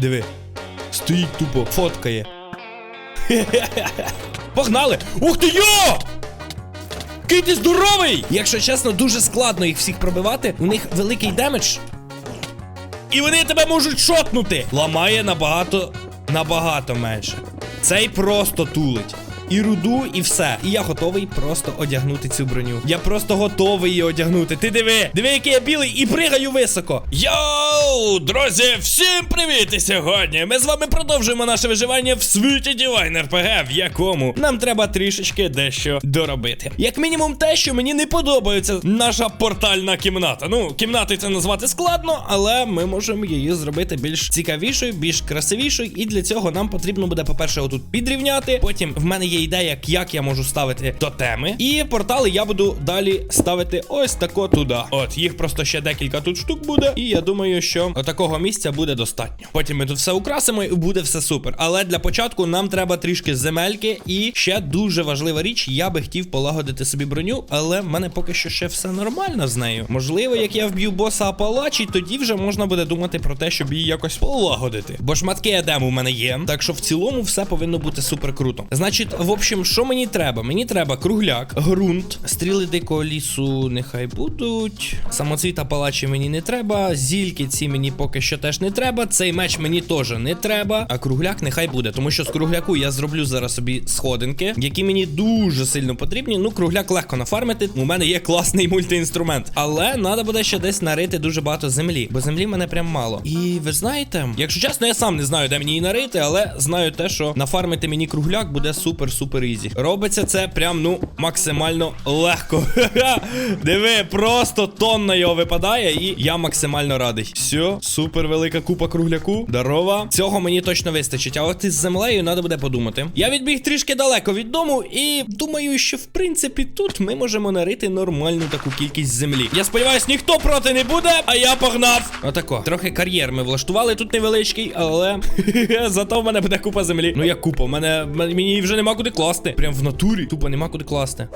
Диви. Стоїть тупо, фоткає. Погнали! Ух ти йо! Який ти здоровий! Якщо чесно, дуже складно їх всіх пробивати. У них великий демедж. І вони тебе можуть шотнути. Ламає набагато, набагато менше. Цей просто тулить. І руду, і все. І я готовий просто одягнути цю броню. Я просто готовий її одягнути. Ти диви, диви, який я білий, і пригаю високо. Йоу, друзі, всім привіт! І сьогодні ми з вами продовжуємо наше виживання в світі Divine RPG, в якому нам треба трішечки дещо доробити. Як мінімум, те, що мені не подобається наша портальна кімната. Ну, кімнати це назвати складно, але ми можемо її зробити більш цікавішою, більш красивішою. І для цього нам потрібно буде, по-перше, отут підрівняти. Потім в мене є ідея, як я можу ставити тотеми. І портали я буду далі ставити ось тако туди. От, їх просто ще декілька тут штук буде. І я думаю, що такого місця буде достатньо. Потім ми тут все украсимо і буде все супер. Але для початку нам треба трішки земельки. І ще дуже важлива річ, я би хотів полагодити собі броню, але в мене поки що ще все нормально з нею. Можливо, як я вб'ю боса Апалачі, тоді вже можна буде думати про те, щоб її якось полагодити. Бо шматки едему в мене є. Так що в цілому все повинно бути супер круто. Значить, в общем, що мені треба? Мені треба кругляк, ґрунт, стріли дикого лісу, нехай будуть. Самоцвіта палачі мені не треба. Зільки ці мені поки що теж не треба. Цей меч мені теж не треба. А кругляк нехай буде. Тому що з кругляку я зроблю зараз собі сходинки, які мені дуже сильно потрібні. Ну, кругляк легко нафармити. У мене є класний мультиінструмент. Але треба буде ще десь нарити дуже багато землі. Бо землі мене прям мало. І ви знаєте, якщо чесно, я сам не знаю, де мені її нарити, але знаю те, що нафармити мені кругляк буде супер-супер ізі. Робиться це прям, ну, максимально легко. Диви, просто тонна його випадає, і я максимально радий. Все, супер велика купа кругляку. Здорова. Цього мені точно вистачить. А от із землею треба буде подумати. Я відбіг трішки далеко від дому, і думаю, що в принципі тут ми можемо нарити нормальну таку кількість землі. Я сподіваюсь, ніхто проти не буде, а я погнав. Отако. Трохи кар'єр ми влаштували тут невеличкий, але зато в мене буде купа землі. Ну як купа, мене мені вже нема куди класти. Прям в натурі. Тупо нема куди класти.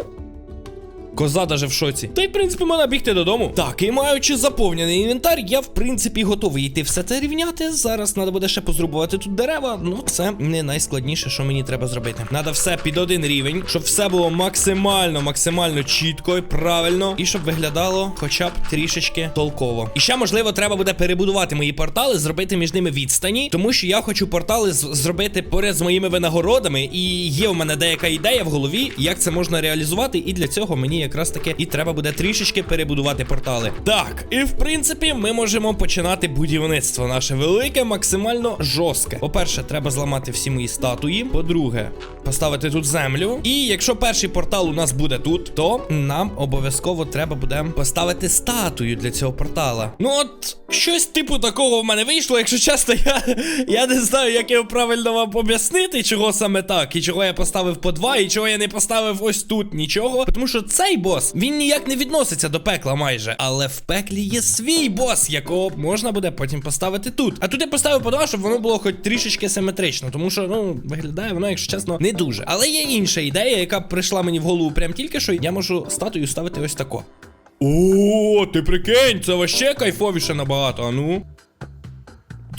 Коза даже в шоці. Та й в принципі можна бігти додому. Так, і маючи заповнений інвентар, я в принципі готовий йти все це рівняти. Зараз треба буде ще позрубувати тут дерева. Ну, це не найскладніше, що мені треба зробити. Надо все під один рівень, щоб все було максимально, максимально чітко і правильно, і щоб виглядало хоча б трішечки толково. І ще можливо треба буде перебудувати мої портали, зробити між ними відстані, тому що я хочу портали зробити поряд з моїми винагородами. І є в мене деяка ідея в голові, як це можна реалізувати. І для цього мені якраз таки і треба буде трішечки перебудувати портали. Так, і в принципі, ми можемо починати будівництво наше велике, максимально жорстке. По-перше, треба зламати всі мої статуї. По-друге, поставити тут землю. І якщо перший портал у нас буде тут, то нам обов'язково треба буде поставити статую для цього портала. Ну от, щось типу такого в мене вийшло. Якщо чесно, я, я не знаю, як його правильно вам об'яснити, чого саме так, і чого я поставив по два, і чого я не поставив ось тут нічого. Тому що цей бос він ніяк не відноситься до пекла майже. Але в пеклі є свій бос, якого можна буде потім поставити тут. А тут я поставив по два, щоб воно було хоч трішечки симетрично, тому що ну виглядає воно, якщо чесно, не дуже. Але є інша ідея, яка прийшла мені в голову прям тільки що. Я можу статую ставити ось тако. О, ти прикинь, це вообще кайфовіше набагато, а ну.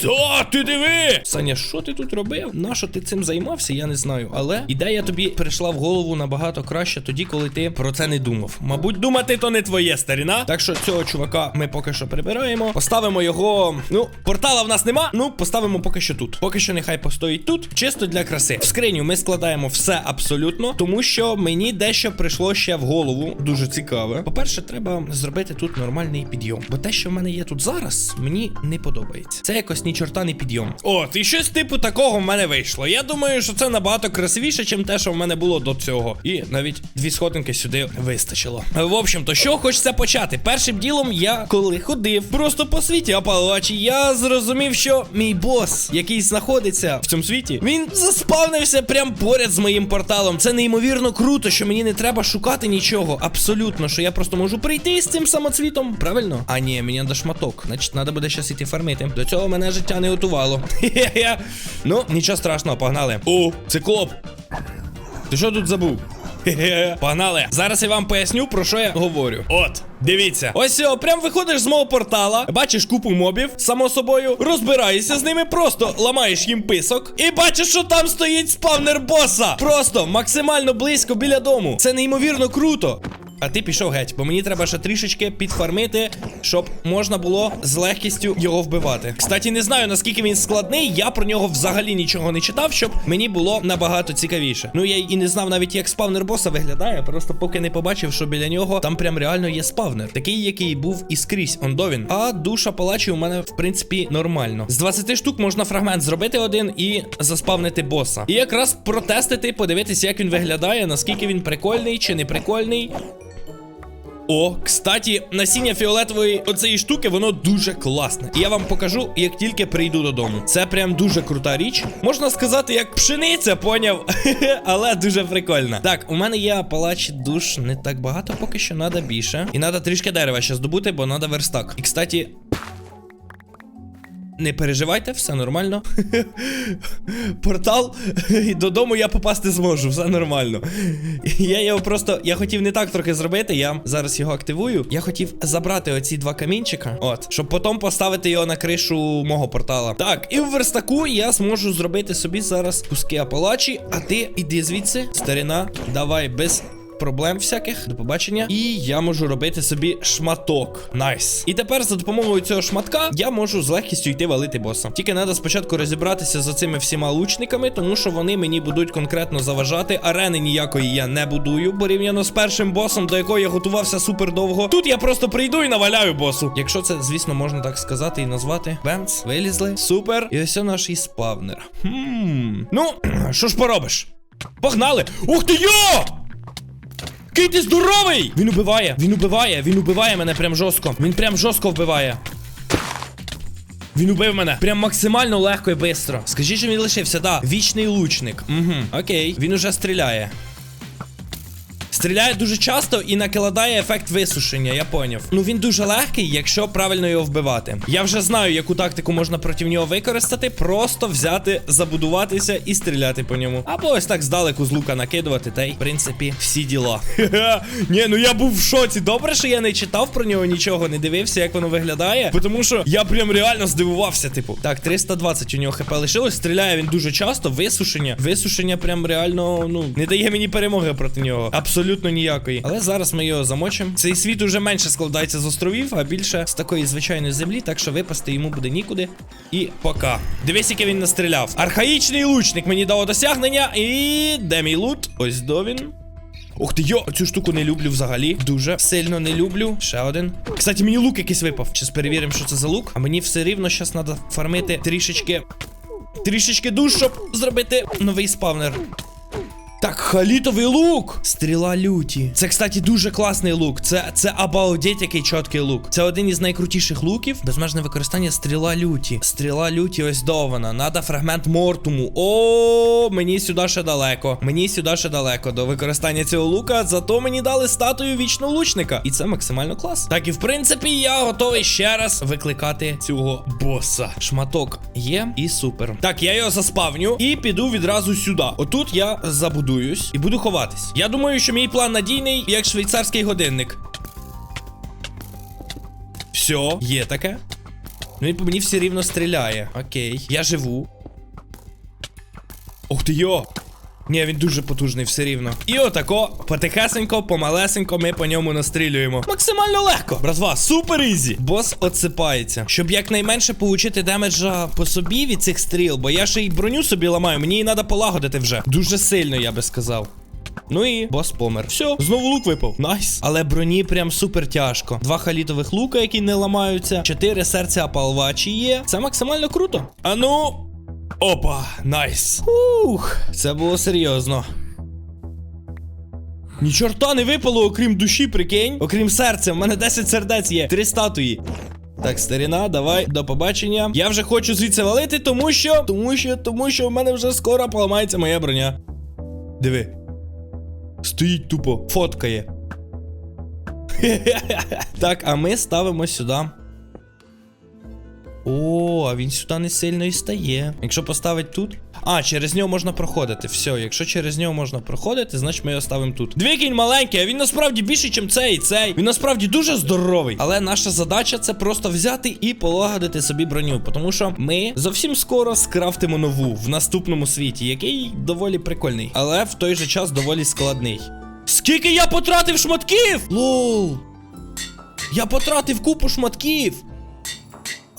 Та, ти диви! Саня, що ти тут робив? Нащо ти цим займався? Я не знаю. Але ідея тобі прийшла в голову набагато краще тоді, коли ти про це не думав. Мабуть, думати то не твоє старіна. Так що цього чувака ми поки що прибираємо. Поставимо його. Ну, портала в нас нема. Ну, поставимо поки що тут. Поки що нехай постоїть тут, чисто для краси. В скриню ми складаємо все абсолютно, тому що мені дещо прийшло ще в голову. Дуже цікаве. По-перше, треба зробити тут нормальний підйом. Бо те, що в мене є тут зараз, мені не подобається. Це якось ні чорта не підйом. От, і щось типу такого в мене вийшло. Я думаю, що це набагато красивіше, ніж те, що в мене було до цього. І навіть дві сходинки сюди вистачило. В общем-то, що хочеться почати? Першим ділом я коли ходив просто по світі Апалачі, я зрозумів, що мій бос, який знаходиться в цьому світі, він заспавнився прям поряд з моїм порталом. Це неймовірно круто, що мені не треба шукати нічого. Абсолютно, що я просто можу прийти з цим самоцвітом. Правильно? А ні, мені треба шматок. Значить, треба буде щас іти фармити. До цього мене життя не готувало. Ну, нічого страшного, погнали. О, циклоп. Ти що тут забув? Погнали. Зараз я вам поясню, про що я говорю. От, дивіться. Ось о, прям виходиш з мого портала, бачиш купу мобів, само собою, розбираєшся з ними, просто ламаєш їм писок. І бачиш, що там стоїть спавнер боса. Просто максимально близько біля дому. Це неймовірно круто. А ти пішов геть, бо мені треба ще трішечки підфармити, щоб можна було з легкістю його вбивати. Кстати, не знаю наскільки він складний. Я про нього взагалі нічого не читав, щоб мені було набагато цікавіше. Ну я і не знав навіть, як спавнер боса виглядає, просто поки не побачив, що біля нього там прям реально є спавнер, такий, який був і скрізь. Ондо він. А душа палачі у мене в принципі нормально. З 20 штук можна фрагмент зробити один і заспавнити боса. І якраз протестити, подивитися, як він виглядає, наскільки він прикольний чи не прикольний. О, кстати, насіння фіолетової оцеї штуки, воно дуже класне. І я вам покажу, як тільки прийду додому. Це прям дуже крута річ. Можна сказати, як пшениця, поняв? Але дуже прикольна. Так, у мене є палач душ не так багато, поки що треба більше. І треба трішки дерева ще здобути, бо треба верстак. І кстати. Не переживайте, все нормально. Портал, і додому я попасти зможу, все нормально. Я його просто. Я хотів не так трохи зробити. Я зараз його активую. Я хотів забрати оці два камінчика, от, щоб потім поставити його на кришу мого портала. Так, і в верстаку я зможу зробити собі зараз куски апалачі, а ти іди звідси, старина, давай без проблем всяких. До побачення. І я можу робити собі шматок. Найс. І тепер за допомогою цього шматка я можу з легкістю йти валити боса. Тільки треба спочатку розібратися з цими всіма лучниками, тому що вони мені будуть конкретно заважати. Арени ніякої я не будую, порівняно з першим босом, до якого я готувався супер довго. Тут я просто прийду і наваляю босу. Якщо це, звісно, можна так сказати і назвати. Бемц, вилізли. Супер. І ось наш і спавнер. Хм. Ну, що ж поробиш? Погнали! Ух ти йо! Який ти здоровий! Він убиває, він убиває, він убиває мене прям жорстко. Він прям жорстко вбиває. Він убив мене прям максимально легко і швидко. Скажіть, що він лишився, да. Вічний лучник. Угу, окей. Він уже стріляє. Стріляє дуже часто і накладає ефект висушення, я поняв. Ну він дуже легкий, якщо правильно його вбивати. Я вже знаю, яку тактику можна проти нього використати. Просто взяти, забудуватися і стріляти по ньому. Або ось так здалеку з лука накидувати, та й в принципі всі діла. Ні, ну я був в шоці. Добре, що я не читав про нього нічого, не дивився, як воно виглядає. Тому що я прям реально здивувався, типу. Так, 320 у нього хп лишилось. Стріляє він дуже часто. Висушення. Висушення прям реально, ну, не дає мені перемоги проти нього. Абсолютно ніякої. Але зараз ми його замочимо. Цей світ уже менше складається з островів, а більше з такої звичайної землі, так що випасти йому буде нікуди. І пока. Дивись, яке він настріляв. Архаїчний лучник мені дало досягнення. І де мій лут? Ось до він. Ух ти, йо, цю штуку не люблю взагалі. Дуже сильно не люблю. Ще один. Кстати, мені лук якийсь випав. Щас перевіримо, що це за лук. А мені все рівно зараз треба фармити трішечки. Трішечки душ, щоб зробити новий спавнер. Так, халітовий лук! Стріла люті. Це, кстати, дуже класний лук. Це це обалдеть який чіткий лук. Це один із найкрутіших луків. Безмежне використання стріла люті. Стріла люті ось дована. Надо фрагмент мортуму. О, мені сюди ще далеко. Мені сюди ще далеко до використання цього лука. Зато мені дали статую вічного лучника. І це максимально клас. Так, і в принципі, я готовий ще раз викликати цього боса. Шматок є і супер. Так, я його заспавню і піду відразу сюди. Отут я забуду і буду ховатись. Я думаю, що мій план надійний, як швейцарський годинник. Все, є таке. Ну він по мені все рівно стріляє. Окей. Я живу. Ух ти йо! Ні, він дуже потужний, все рівно. І отако, потихесенько, помалесенько ми по ньому настрілюємо. Максимально легко. Братва, супер ізі. Бос отсипається. Щоб якнайменше получити демеджа по собі від цих стріл, бо я ще й броню собі ламаю, мені її треба полагодити вже. Дуже сильно, я би сказав. Ну і бос помер. Все, знову лук випав. Найс. Але броні прям супер тяжко. Два халітових лука, які не ламаються. Чотири серця апалвачі є. Це максимально круто. А ну. Опа, найс. Ух, це було серйозно. Ні чорта не випало, окрім душі, прикинь. Окрім серця, в мене 10 сердець є. Три статуї. Так, старіна, давай, до побачення. Я вже хочу звідси валити, тому що. Тому що, тому що в мене вже скоро поламається моя броня. Диви. Стоїть тупо, фоткає. Так, а ми ставимо сюди. О, а він сюди не сильно і стає. Якщо поставить тут. А, через нього можна проходити. Все, якщо через нього можна проходити, значить ми його ставимо тут. Дві маленький, а він насправді більший, ніж цей і цей. Він насправді дуже здоровий. Але наша задача це просто взяти і полагодити собі броню. Тому що ми зовсім скоро скрафтимо нову в наступному світі, який доволі прикольний, але в той же час доволі складний. Скільки я потратив шматків? Лол. Я потратив купу шматків.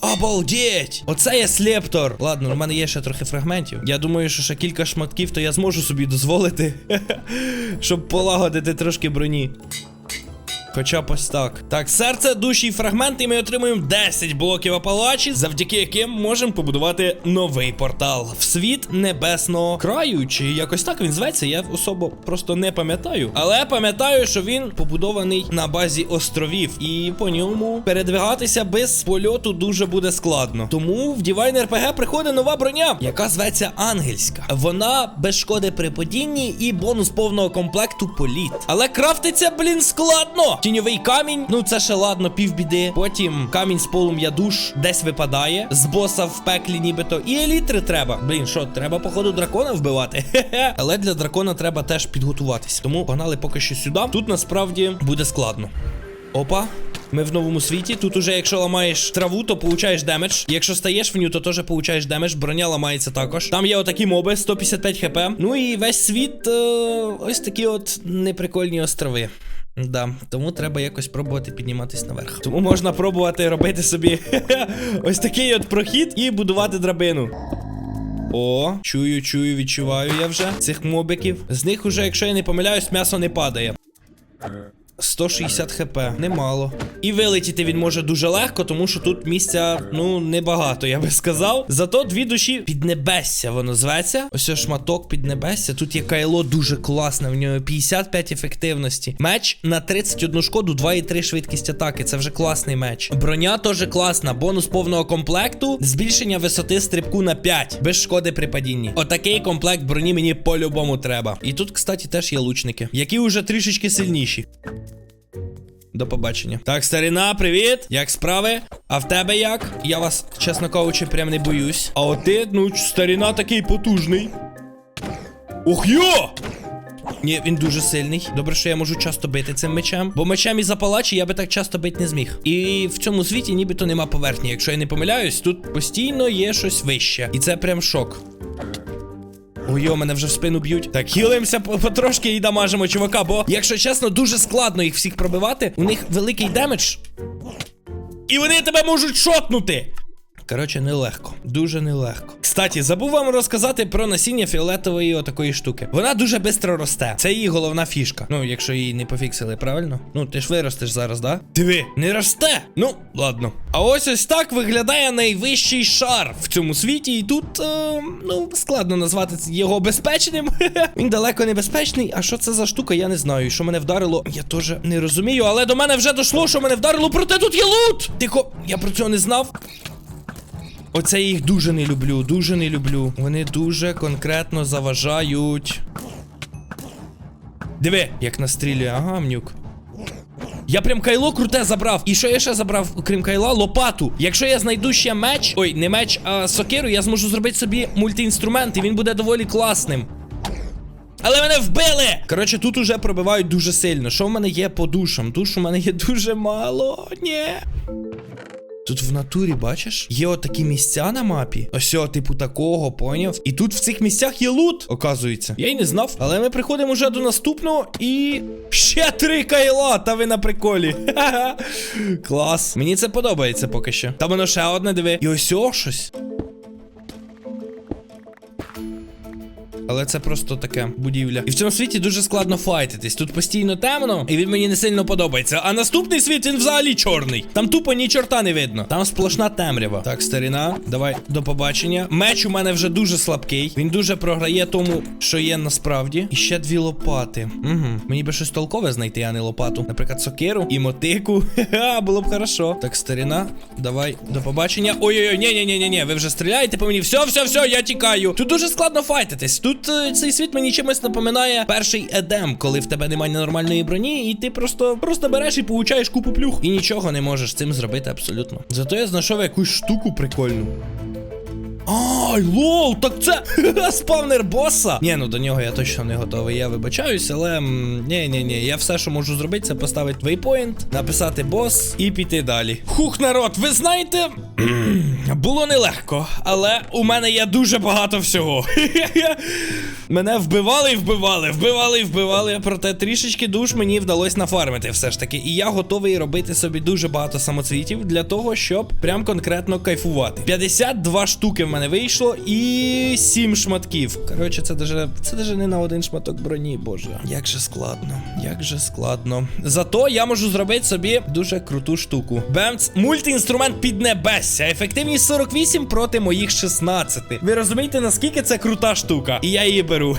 Обалдеть! Оце є слептор. Ладно, у мене є ще трохи фрагментів. Я думаю, що ще кілька шматків, то я зможу собі дозволити, щоб полагодити трошки броні. Хоча б ось так. Так, серце, душі і фрагменти. і Ми отримуємо 10 блоків Апалачі, завдяки яким можемо побудувати новий портал в світ небесного краю. Чи якось так він зветься. Я особо просто не пам'ятаю. Але пам'ятаю, що він побудований на базі островів, і по ньому передвигатися без польоту дуже буде складно. Тому в Divine RPG приходить нова броня, яка зветься Ангельська. Вона без шкоди при падінні і бонус повного комплекту політ. Але крафтиться, блін, складно. Тіньовий камінь, ну це ще ладно, півбіди. Потім камінь з полум'я душ десь випадає. З боса в пеклі, нібито. І елітри треба. Блін, що, треба, походу, дракона вбивати. Хе-хе. Але для дракона треба теж підготуватися. Тому погнали поки що сюди. Тут насправді буде складно. Опа. Ми в новому світі. Тут уже, якщо ламаєш траву, то получаєш демедж. Якщо стаєш в ню, то теж получаєш демедж. Броня ламається також. Там є отакі моби, 155 хп. Ну і весь світ е, ось такі от неприкольні острови. Да, тому треба якось пробувати підніматись наверх. Тому можна пробувати робити собі ось такий от прохід і будувати драбину. О, чую, чую, відчуваю я вже цих мобиків. З них уже, якщо я не помиляюсь, м'ясо не падає. 160 хп, немало. І вилетіти він може дуже легко, тому що тут місця, ну, небагато, я би сказав. Зато дві душі піднебесся, воно зветься. Ось шматок піднебесся. Тут є кайло дуже класне, в нього 55 ефективності. Меч на 31 шкоду, 2,3 швидкість атаки. Це вже класний меч. Броня теж класна. Бонус повного комплекту, збільшення висоти стрибку на 5, без шкоди при падінні. Отакий комплект броні мені по-любому треба. І тут, кстати, теж є лучники, які вже трішечки сильніші. До побачення. Так, старина, привіт. Як справи? А в тебе як? Я вас, чесно кажучи, прям не боюсь. А от ти, ну, старина такий потужний. Ох йо! Ні, він дуже сильний. Добре, що я можу часто бити цим мечем. Бо мечем і запалачі я би так часто бити не зміг. І в цьому світі нібито нема поверхні. Якщо я не помиляюсь, тут постійно є щось вище. І це прям шок. Ой, мене вже в спину б'ють. Так, хілимося по- потрошки і дамажимо чувака, бо, якщо чесно, дуже складно їх всіх пробивати. У них великий демедж. І вони тебе можуть шотнути. Коротше, нелегко. Дуже нелегко. Кстати, забув вам розказати про насіння фіолетової отакої штуки. Вона дуже швидко росте. Це її головна фішка. Ну, якщо її не пофіксили, правильно? Ну, ти ж виростеш зараз, да? Диви, не росте. Ну, ладно. А ось ось так виглядає найвищий шар в цьому світі. І тут, е, ну, складно назвати його безпечним. Він далеко не безпечний. А що це за штука, я не знаю. І що мене вдарило, я теж не розумію. Але до мене вже дійшло, що мене вдарило, проте тут є лут! Тихо, я про цього не знав. Оце я їх дуже не люблю, дуже не люблю. Вони дуже конкретно заважають. Диви, як настрілює, ага, мнюк. Я прям кайло круте забрав. І що я ще забрав, окрім кайла? Лопату. Якщо я знайду ще меч, ой, не меч, а сокиру, я зможу зробити собі мультиінструмент, і він буде доволі класним. Але мене вбили! Коротше, тут уже пробивають дуже сильно. Що в мене є по душам? Душ у мене є дуже мало. Ні. Тут в натурі, бачиш, є отакі місця на мапі. Ось, типу, такого, поняв. І тут в цих місцях є лут, оказується. Я й не знав. Але ми приходимо вже до наступного і. Ще три кайла, та ви на приколі. Ха-ха. Клас. Мені це подобається поки що. Та воно ще одне, диви. І ось о щось. Але це просто таке будівля. І в цьому світі дуже складно файтитись. Тут постійно темно, і він мені не сильно подобається. А наступний світ він взагалі чорний. Там тупо ні чорта не видно. Там сплошна темрява. Так, старіна, давай до побачення. Меч у мене вже дуже слабкий. Він дуже програє тому, що є насправді. І ще дві лопати. Угу. Мені би щось толкове знайти, а не лопату. Наприклад, сокиру і мотику. Ха, було б хорошо. Так, старіна, давай до побачення. Ой-ой-ой, ні ні ні ні ні ви вже стріляєте по мені. Все, все, все, я тікаю. Тут дуже складно файтитись. Тут Тут е, цей світ мені чимось напоминає перший едем, коли в тебе немає нормальної броні, і ти просто просто береш і получаєш купу плюх. І нічого не можеш цим зробити абсолютно. Зато я знайшов якусь штуку прикольну. Ай, лол, так це спавнер боса. Ні, ну до нього я точно не готовий. Я вибачаюсь, але ні, ні, ні. Я все, що можу зробити, це поставити вейпоінт, написати бос і піти далі. Хух, народ, ви знаєте, було нелегко, але у мене є дуже багато всього. Мене вбивали і вбивали, вбивали і вбивали. Проте трішечки душ мені вдалося нафармити все ж таки. І я готовий робити собі дуже багато самоцвітів для того, щоб прям конкретно кайфувати. 52 штуки мене вийшло і 7 шматків. Коротше, це даже, це даже не на один шматок броні, боже. Як же складно, як же складно. Зато я можу зробити собі дуже круту штуку. Бемц, мультиінструмент піднебесся. Ефективність 48 проти моїх 16. Ви розумієте, наскільки це крута штука? І я її беру.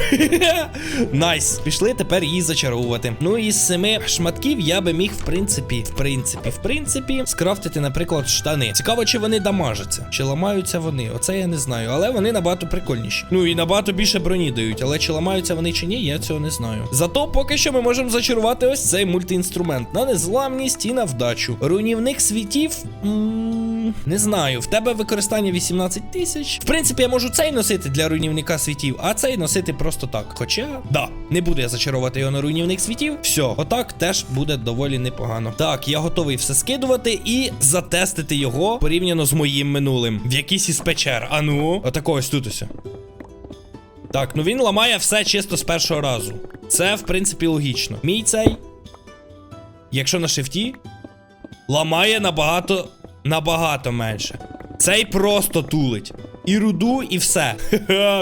Найс. Пішли тепер її зачаровувати. Ну і з семи шматків я би міг, в принципі, в принципі, в принципі, скрафтити, наприклад, штани. Цікаво, чи вони дамажаться, чи ламаються вони. Оце я не знаю, але вони набагато прикольніші. Ну і набагато більше броні дають, але чи ламаються вони чи ні, я цього не знаю. Зато поки що ми можемо зачарувати ось цей мультиінструмент на незламність і на вдачу. Руйнівник світів. м, Не знаю, в тебе використання 18 тисяч. В принципі, я можу цей носити для руйнівника світів, а цей носити просто так. Хоча, да, не буду я зачаровувати його на руйнівник світів. Все, отак теж буде доволі непогано. Так, я готовий все скидувати і затестити його порівняно з моїм минулим. В якійсь із печер. А ну, отако ось тут ось. Так, ну він ламає все чисто з першого разу. Це, в принципі, логічно. Мій цей. Якщо на шифті, ламає набагато набагато менше. Цей просто тулить. І руду, і все.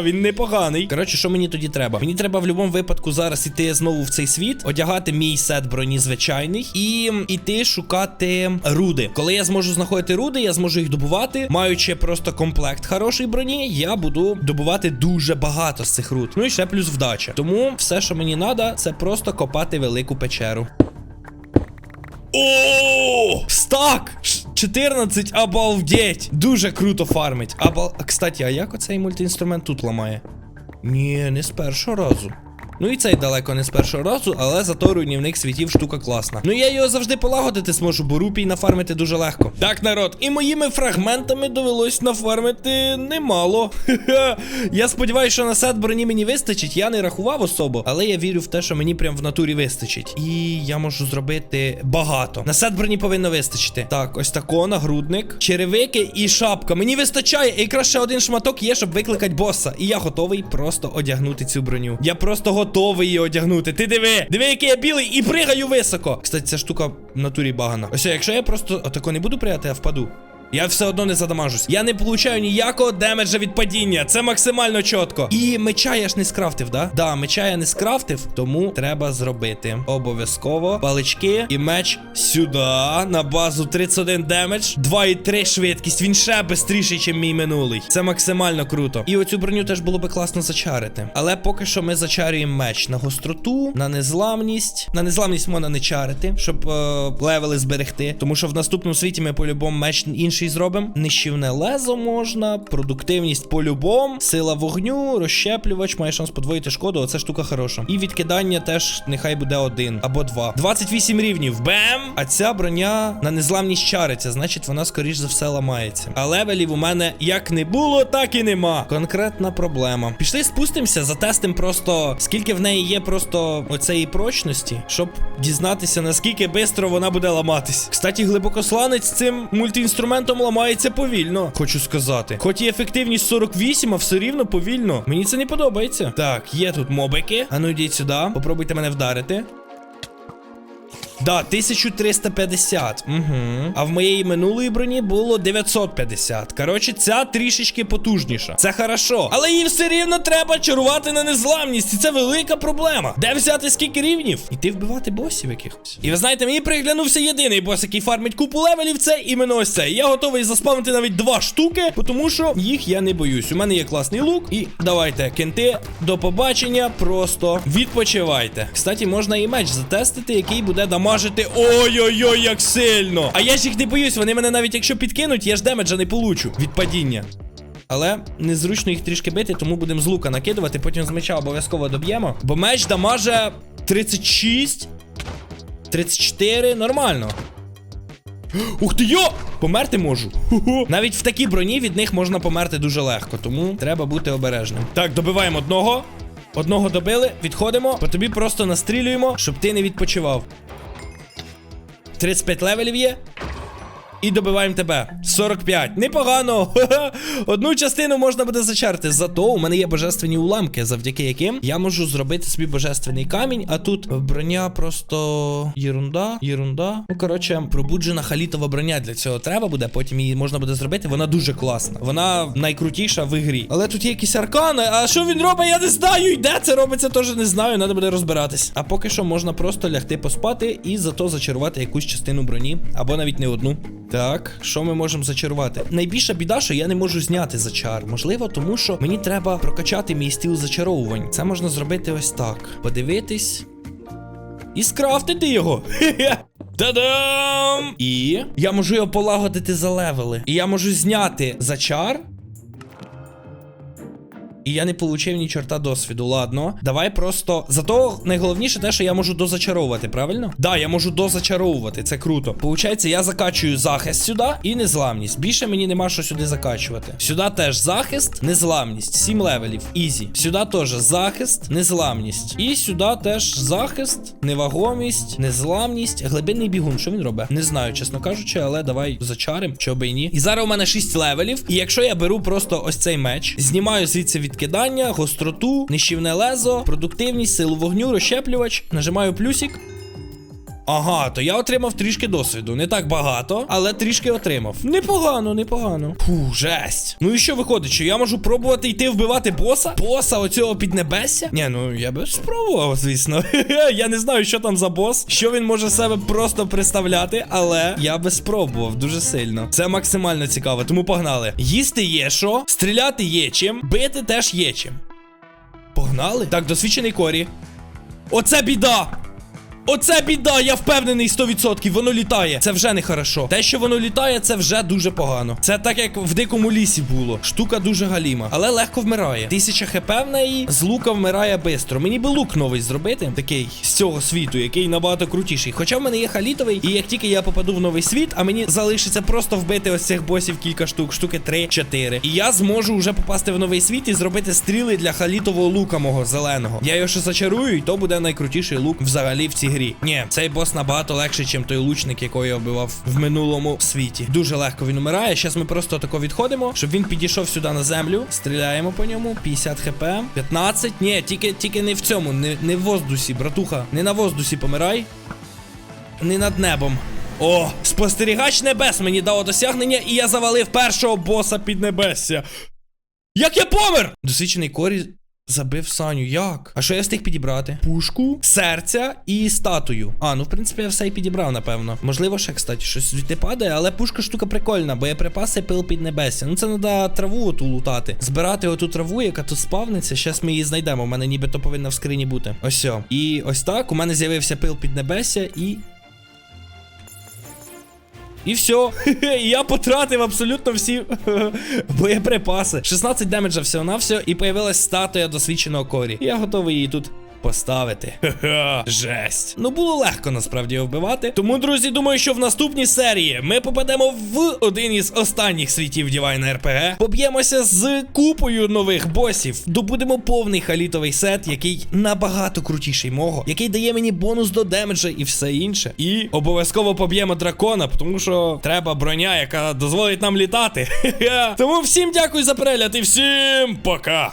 Він непоганий. Коротше, що мені тоді треба? Мені треба в будь-якому випадку зараз іти знову в цей світ, одягати мій сет броні звичайний і іти шукати руди. Коли я зможу знаходити руди, я зможу їх добувати. Маючи просто комплект хорошої броні, я буду добувати дуже багато з цих руд. Ну і ще плюс вдача. Тому все, що мені треба, це просто копати велику печеру. О! Стак! Ш- 14, обалдеть! Дуже круто фармить. Або, Кстати, а як оцей мультиінструмент тут ламає? Ні, не з першого разу. Ну і цей далеко не з першого разу, але зато руйнівник світів штука класна. Ну я його завжди полагодити зможу, бо рупій нафармити дуже легко. Так, народ, і моїми фрагментами довелось нафармити немало. Я сподіваюся, що на сет броні мені вистачить. Я не рахував особо, але я вірю в те, що мені прям в натурі вистачить. І я можу зробити багато. На сет броні повинно вистачити. Так, ось тако, нагрудник, черевики і шапка. Мені вистачає, і якраз ще один шматок є, щоб викликати боса. І я готовий просто одягнути цю броню. Я просто готовий її одягнути. Ти диви, диви, який я білий, і пригаю високо. Кстати, ця штука в натурі багана. Ось, якщо я просто отако не буду прияти, я впаду. Я все одно не задамажусь. Я не получаю ніякого демеджа від падіння. Це максимально чітко. І меча я ж не скрафтив, да? Да, меча я не скрафтив, тому треба зробити. Обов'язково палички і меч сюди. На базу 31 демедж, 2,3 швидкість. Він ще швидший, ніж мій минулий. Це максимально круто. І оцю броню теж було би класно зачарити. Але поки що ми зачарюємо меч на гостроту, на незламність. На незламність можна не чарити, щоб е, левели зберегти. Тому що в наступному світі ми по-любому меч інший зробимо. Нищівне лезо можна, продуктивність по-любому, сила вогню, розщеплювач, має шанс подвоїти шкоду. Оце штука хороша. І відкидання теж нехай буде один або два. 28 рівнів. Бем! А ця броня на незламність чариться, значить вона, скоріш за все, ламається. А левелів у мене як не було, так і нема. Конкретна проблема. Пішли спустимося, затестимо просто, скільки в неї є просто оцеї прочності, щоб дізнатися, наскільки швидко вона буде ламатись. Кстати, глибокосланець цим мультиінструментом ламається повільно. Хочу сказати. Хоч і ефективність 48, а все рівно повільно. Мені це не подобається. Так, є тут мобики. А ну йдіть сюди. Попробуйте мене вдарити. Да, 1350. Угу. А в моєї минулої броні було 950. Коротше, ця трішечки потужніша. Це хорошо. Але їй все рівно треба чарувати на незламність. І це велика проблема. Де взяти скільки рівнів? Іти вбивати босів якихось. І ви знаєте, мені приглянувся єдиний бос, який фармить купу левелів. Це іменно ось цей. Я готовий заспавнити навіть два штуки, тому що їх я не боюсь. У мене є класний лук. І давайте, кенти, до побачення. Просто відпочивайте. Кстати, можна і меч затестити, який буде дамажити. Ой-ой-ой, як сильно! А я ж їх не боюсь, вони мене навіть якщо підкинуть, я ж демеджа не получу від падіння. Але незручно їх трішки бити, тому будемо з лука накидувати, потім з меча обов'язково доб'ємо. Бо меч дамаже 36. 34, нормально. Ух ти йо! Померти можу. Навіть в такій броні від них можна померти дуже легко, тому треба бути обережним. Так, добиваємо одного. Одного добили, відходимо, по тобі просто настрілюємо, щоб ти не відпочивав. 35 левелів є. І добиваємо тебе. 45. Непогано. Одну частину можна буде зачерти. Зато у мене є божественні уламки, завдяки яким я можу зробити собі божественний камінь. А тут броня просто єрунда. Єрунда. Ну, коротше, пробуджена халітова броня для цього треба буде. Потім її можна буде зробити. Вона дуже класна. Вона найкрутіша в ігрі. Але тут є якісь аркани. А що він робить? Я не знаю. І де це робиться, теж не знаю. Треба буде розбиратись. А поки що можна просто лягти поспати і зато зачарувати якусь частину броні, або навіть не одну. Так, що ми можемо зачарувати? Найбільша біда, що я не можу зняти зачар. Можливо, тому що мені треба прокачати мій стіл зачаровувань. Це можна зробити ось так. Подивитись. І скрафтити його. Та-дам! І я можу його полагодити за левели. І я можу зняти зачар. І я не получив ні чорта досвіду. Ладно, давай просто. Зато найголовніше те, що я можу дозачаровувати, правильно? Да, я можу дозачаровувати, це круто. Получається, я закачую захист сюди і незламність. Більше мені нема що сюди закачувати. Сюди теж захист, незламність. 7 левелів. Ізі. Сюди теж захист, незламність. І сюди теж захист, невагомість, незламність, глибинний бігун. Що він робить? Не знаю, чесно кажучи, але давай зачарим, би і ні. І зараз у мене 6 левелів. І якщо я беру просто ось цей меч, знімаю звідси відкидання, гостроту, нищівне лезо, продуктивність, силу вогню, розщеплювач, нажимаю плюсик. Ага, то я отримав трішки досвіду. Не так багато, але трішки отримав. Непогано, непогано. Фу, жесть. Ну і що виходить, що я можу пробувати йти вбивати боса? Боса оцього піднебесся? Ні, ну я би спробував, звісно. я не знаю, що там за бос, що він може себе просто представляти, але я би спробував дуже сильно. Це максимально цікаво, тому погнали. Їсти є що, стріляти є чим, бити теж є чим. Погнали? Так, досвідчений корі. Оце біда! Оце біда, я впевнений 100%, воно літає. Це вже не хорошо. Те, що воно літає, це вже дуже погано. Це так, як в дикому лісі було. Штука дуже галіма, але легко вмирає. Тисяча хп в неї з лука вмирає бистро. Мені би лук новий зробити, такий з цього світу, який набагато крутіший. Хоча в мене є халітовий, і як тільки я попаду в новий світ, а мені залишиться просто вбити ось цих босів кілька штук, штуки 3-4. І я зможу вже попасти в новий світ і зробити стріли для халітового лука мого зеленого. Я його ще зачарую, і то буде найкрутіший лук взагалі в цій грі. Ні, цей бос набагато легший, ніж той лучник, якого я вбивав в минулому світі. Дуже легко він умирає. Зараз ми просто тако відходимо, щоб він підійшов сюди на землю. Стріляємо по ньому. 50 хп. 15. Ні, тільки, тільки не в цьому, не, не в воздусі, братуха. Не на воздусі помирай. Не над небом. О, спостерігач небес мені дало досягнення, і я завалив першого боса під небесся. Як я помер? Досвідчений корі забив Саню. Як? А що я встиг підібрати? Пушку, серця і статую. А, ну в принципі я все і підібрав, напевно. Можливо, ще, кстати, щось звідти падає, але пушка штука прикольна, боєприпаси пил під небесся. Ну це треба траву оту лутати. Збирати оту траву, яка тут спавниться. Щас ми її знайдемо. У мене нібито повинна в скрині бути. Ось. І ось так. У мене з'явився пил під небесся і. І все. Я потратив абсолютно всі боєприпаси. 16 демеджа всього на все, і появилась статуя досвідченого корі. Я готовий її тут. Поставити. Ха-ха, жесть. Ну було легко насправді його вбивати. Тому, друзі, думаю, що в наступній серії ми попадемо в один із останніх світів Дівайна РПГ. Поб'ємося з купою нових босів. Добудемо повний халітовий сет, який набагато крутіший мого, який дає мені бонус до демеджа і все інше. І обов'язково поб'ємо дракона, тому що треба броня, яка дозволить нам літати. Хе-хе. Тому всім дякую за перегляд і всім пока.